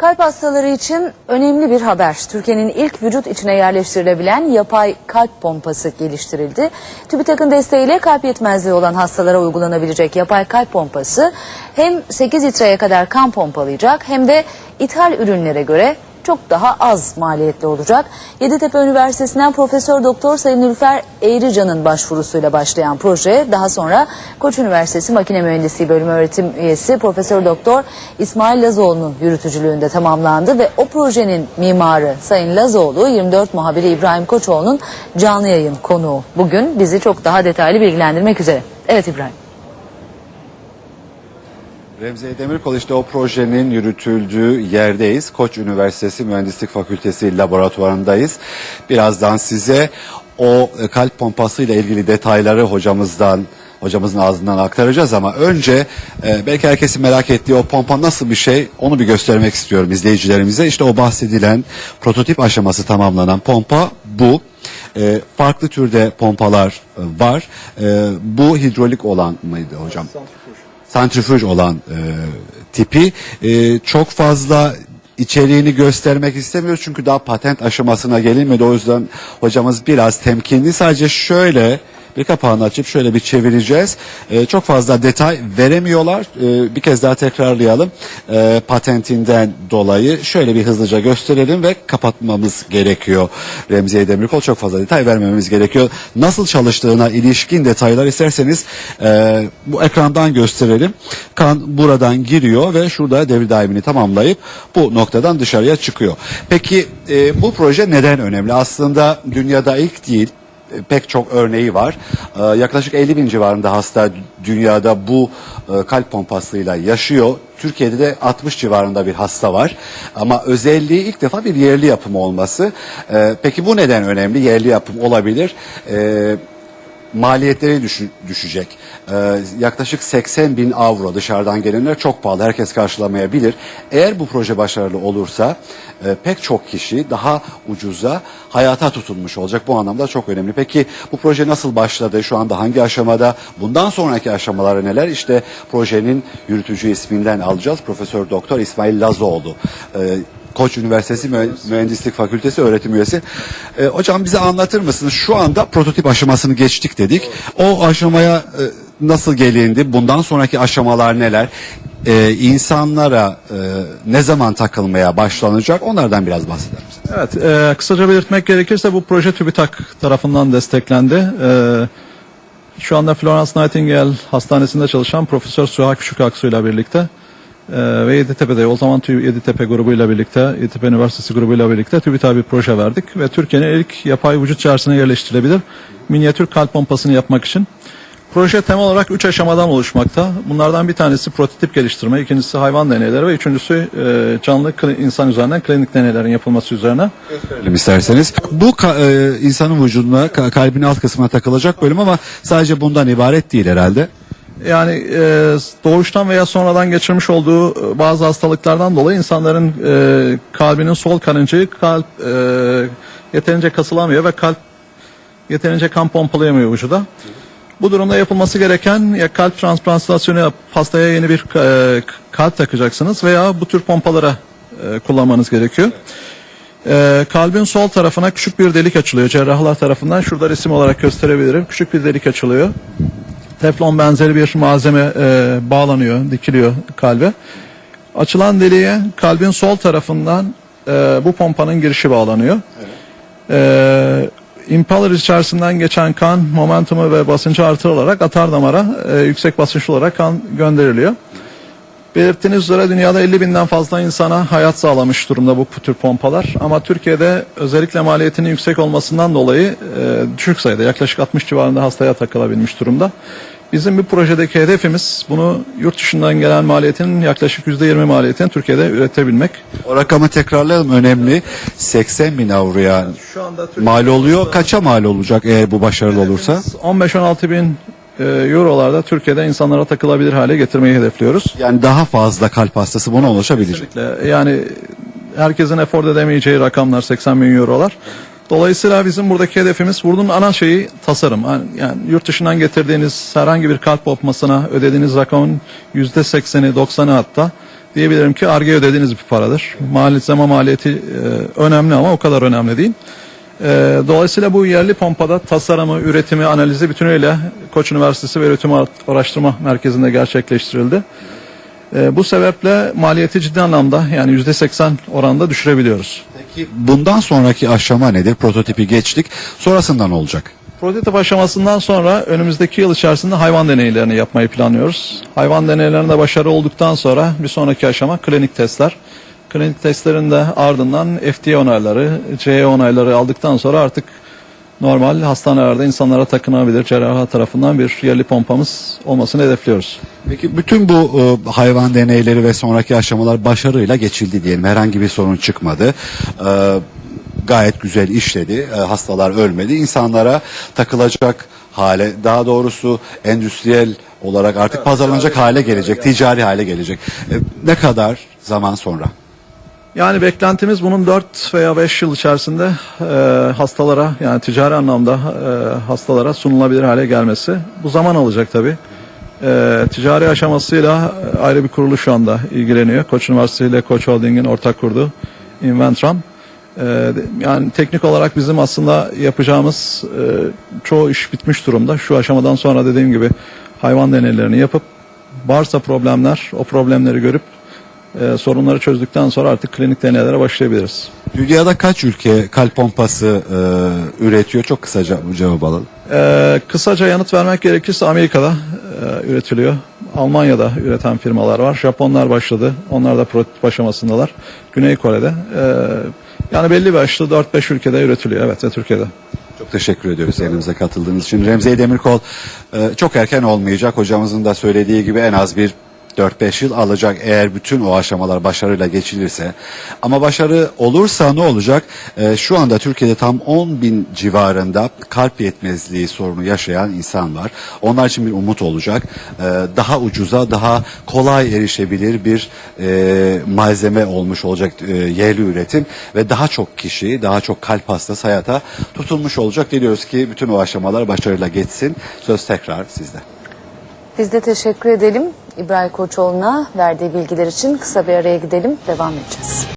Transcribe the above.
Kalp hastaları için önemli bir haber. Türkiye'nin ilk vücut içine yerleştirilebilen yapay kalp pompası geliştirildi. TÜBİTAK'ın desteğiyle kalp yetmezliği olan hastalara uygulanabilecek yapay kalp pompası hem 8 litreye kadar kan pompalayacak hem de ithal ürünlere göre çok daha az maliyetli olacak. Yeditepe Üniversitesi'nden Profesör Doktor Sayın Nülfer Eğrican'ın başvurusuyla başlayan proje daha sonra Koç Üniversitesi Makine Mühendisliği Bölümü öğretim üyesi Profesör Doktor İsmail Lazoğlu'nun yürütücülüğünde tamamlandı ve o projenin mimarı Sayın Lazoğlu 24 muhabiri İbrahim Koçoğlu'nun canlı yayın konuğu. Bugün bizi çok daha detaylı bilgilendirmek üzere. Evet İbrahim. Remziye Demirkol işte o projenin yürütüldüğü yerdeyiz. Koç Üniversitesi Mühendislik Fakültesi laboratuvarındayız. Birazdan size o kalp pompası ile ilgili detayları hocamızdan hocamızın ağzından aktaracağız ama önce e, belki herkesin merak ettiği o pompa nasıl bir şey onu bir göstermek istiyorum izleyicilerimize. İşte o bahsedilen prototip aşaması tamamlanan pompa bu. E, farklı türde pompalar var. E, bu hidrolik olan mıydı hocam? santrifüj olan e, tipi. E, çok fazla içeriğini göstermek istemiyoruz çünkü daha patent aşamasına gelinmedi. O yüzden hocamız biraz temkinli. Sadece şöyle bir kapağını açıp şöyle bir çevireceğiz. E, çok fazla detay veremiyorlar. E, bir kez daha tekrarlayalım. E, patentinden dolayı şöyle bir hızlıca gösterelim ve kapatmamız gerekiyor. Remziye Demirkol çok fazla detay vermememiz gerekiyor. Nasıl çalıştığına ilişkin detaylar isterseniz e, bu ekrandan gösterelim. Kan buradan giriyor ve şurada devir daimini tamamlayıp bu noktadan dışarıya çıkıyor. Peki e, bu proje neden önemli? Aslında dünyada ilk değil pek çok örneği var. Ee, yaklaşık 50 bin civarında hasta dünyada bu e, kalp pompasıyla yaşıyor. Türkiye'de de 60 civarında bir hasta var. Ama özelliği ilk defa bir yerli yapım olması. Ee, peki bu neden önemli? Yerli yapım olabilir. Ee, maliyetleri düşü- düşecek. Ee, yaklaşık 80 bin avro dışarıdan gelenler çok pahalı. Herkes karşılamayabilir. Eğer bu proje başarılı olursa e, pek çok kişi daha ucuza hayata tutunmuş olacak. Bu anlamda çok önemli. Peki bu proje nasıl başladı? Şu anda hangi aşamada? Bundan sonraki aşamaları neler? İşte projenin yürütücü isminden alacağız. Profesör Doktor İsmail Lazoğlu. Ee, Koç Üniversitesi Mühe- Mühendislik Fakültesi öğretim üyesi. Ee, hocam bize anlatır mısınız? Şu anda prototip aşamasını geçtik dedik. O aşamaya e, nasıl gelindi? Bundan sonraki aşamalar neler? Ee, insanlara e, ne zaman takılmaya başlanacak? Onlardan biraz bahseder misiniz? Evet, e, kısaca belirtmek gerekirse bu proje TÜBİTAK tarafından desteklendi. E, şu anda Florence Nightingale Hastanesi'nde çalışan Profesör Suha Küçükaksu ile birlikte e, ve Yeditepe'de o zaman TÜ Yeditepe grubuyla birlikte, Yeditepe Üniversitesi grubuyla birlikte TÜBİTAK'a bir proje verdik ve Türkiye'nin ilk yapay vücut içerisine yerleştirilebilir minyatür kalp pompasını yapmak için. Proje temel olarak üç aşamadan oluşmakta. Bunlardan bir tanesi prototip geliştirme, ikincisi hayvan deneyleri ve üçüncüsü e, canlı insan üzerinden klinik deneylerin yapılması üzerine. Gösterelim isterseniz. Bu e, insanın vücuduna, ka- kalbin alt kısmına takılacak bölüm ama sadece bundan ibaret değil herhalde. Yani e, doğuştan veya sonradan geçirmiş olduğu e, bazı hastalıklardan dolayı insanların e, kalbinin sol karıncayı kalp e, yeterince kasılamıyor ve kalp yeterince kan pompalayamıyor vücuda. Bu durumda yapılması gereken ya kalp transplantasyonu hastaya yeni bir e, kalp takacaksınız veya bu tür pompalara e, kullanmanız gerekiyor. E, kalbin sol tarafına küçük bir delik açılıyor cerrahlar tarafından. Şurada resim olarak gösterebilirim. Küçük bir delik açılıyor. Teflon benzeri bir malzeme e, bağlanıyor, dikiliyor kalbe. Açılan deliğe kalbin sol tarafından e, bu pompanın girişi bağlanıyor. E, impaler içerisinden geçen kan momentumu ve basıncı artırılarak atar damara e, yüksek basınçlı olarak kan gönderiliyor. Belirttiğiniz üzere dünyada 50 binden fazla insana hayat sağlamış durumda bu tür pompalar. Ama Türkiye'de özellikle maliyetinin yüksek olmasından dolayı e, düşük sayıda yaklaşık 60 civarında hastaya takılabilmiş durumda. Bizim bir projedeki hedefimiz bunu yurt dışından gelen maliyetinin yaklaşık %20 maliyetini Türkiye'de üretebilmek. O rakamı tekrarlayalım önemli. 80 bin avroya Şu anda mal oluyor. Kaça mal olacak eğer bu başarılı olursa? 15-16 bin e, eurolarda Türkiye'de insanlara takılabilir hale getirmeyi hedefliyoruz. Yani daha fazla kalp hastası buna ulaşabilecek. Kesinlikle. Yani herkesin efor edemeyeceği rakamlar 80 bin eurolar. Dolayısıyla bizim buradaki hedefimiz bunun ana şeyi tasarım. Yani, yurt dışından getirdiğiniz herhangi bir kalp pompasına ödediğiniz rakamın yüzde 80'i 90'ı hatta diyebilirim ki arge ödediğiniz bir paradır. Malzeme maliyeti e, önemli ama o kadar önemli değil. E, dolayısıyla bu yerli pompada tasarımı, üretimi, analizi bütünüyle Koç Üniversitesi ve Üretim Araştırma Merkezi'nde gerçekleştirildi. E, bu sebeple maliyeti ciddi anlamda yani %80 oranında düşürebiliyoruz. Peki bundan sonraki aşama nedir? Prototipi geçtik. Sonrasında ne olacak? Prototip aşamasından sonra önümüzdeki yıl içerisinde hayvan deneylerini yapmayı planlıyoruz. Hayvan deneylerinde başarı olduktan sonra bir sonraki aşama klinik testler. Klinik testlerin de ardından FDA onayları, CE onayları aldıktan sonra artık normal hastanelerde insanlara takınabilir cerrahlar tarafından bir yerli pompamız olmasını hedefliyoruz. Peki bütün bu e, hayvan deneyleri ve sonraki aşamalar başarıyla geçildi diyelim. Herhangi bir sorun çıkmadı. E, gayet güzel işledi. E, hastalar ölmedi. İnsanlara takılacak hale, daha doğrusu endüstriyel olarak artık pazarlanacak hale gelecek, ticari hale gelecek. E, ne kadar zaman sonra? Yani beklentimiz bunun 4 veya 5 yıl içerisinde e, hastalara yani ticari anlamda e, hastalara sunulabilir hale gelmesi. Bu zaman alacak tabii. E, ticari aşamasıyla ayrı bir kuruluş şu anda ilgileniyor. Koç Üniversitesi ile Koç Holding'in ortak kurduğu Inventram. E, yani teknik olarak bizim aslında yapacağımız e, çoğu iş bitmiş durumda. Şu aşamadan sonra dediğim gibi hayvan deneylerini yapıp varsa problemler o problemleri görüp e, sorunları çözdükten sonra artık klinik deneylere başlayabiliriz. Dünyada kaç ülke kalp pompası e, üretiyor? Çok kısaca bu cevabı alalım. E, kısaca yanıt vermek gerekirse Amerika'da e, üretiliyor. Almanya'da üreten firmalar var. Japonlar başladı. Onlar da prototip aşamasındalar. Güney Kore'de. E, yani belli başlı 4-5 ülkede üretiliyor. Evet ve Türkiye'de. Çok teşekkür ediyoruz yayınımıza katıldığınız için. Remziye Demirkol e, çok erken olmayacak. Hocamızın da söylediği gibi en az bir 4-5 yıl alacak eğer bütün o aşamalar başarıyla geçilirse. Ama başarı olursa ne olacak? E, şu anda Türkiye'de tam 10 bin civarında kalp yetmezliği sorunu yaşayan insan var. Onlar için bir umut olacak. E, daha ucuza, daha kolay erişebilir bir e, malzeme olmuş olacak e, yerli üretim ve daha çok kişi, daha çok kalp hastası hayata tutulmuş olacak. Diliyoruz ki bütün o aşamalar başarıyla geçsin. Söz tekrar sizde. Biz de teşekkür edelim İbrahim Koçoğlu'na verdiği bilgiler için kısa bir araya gidelim devam edeceğiz.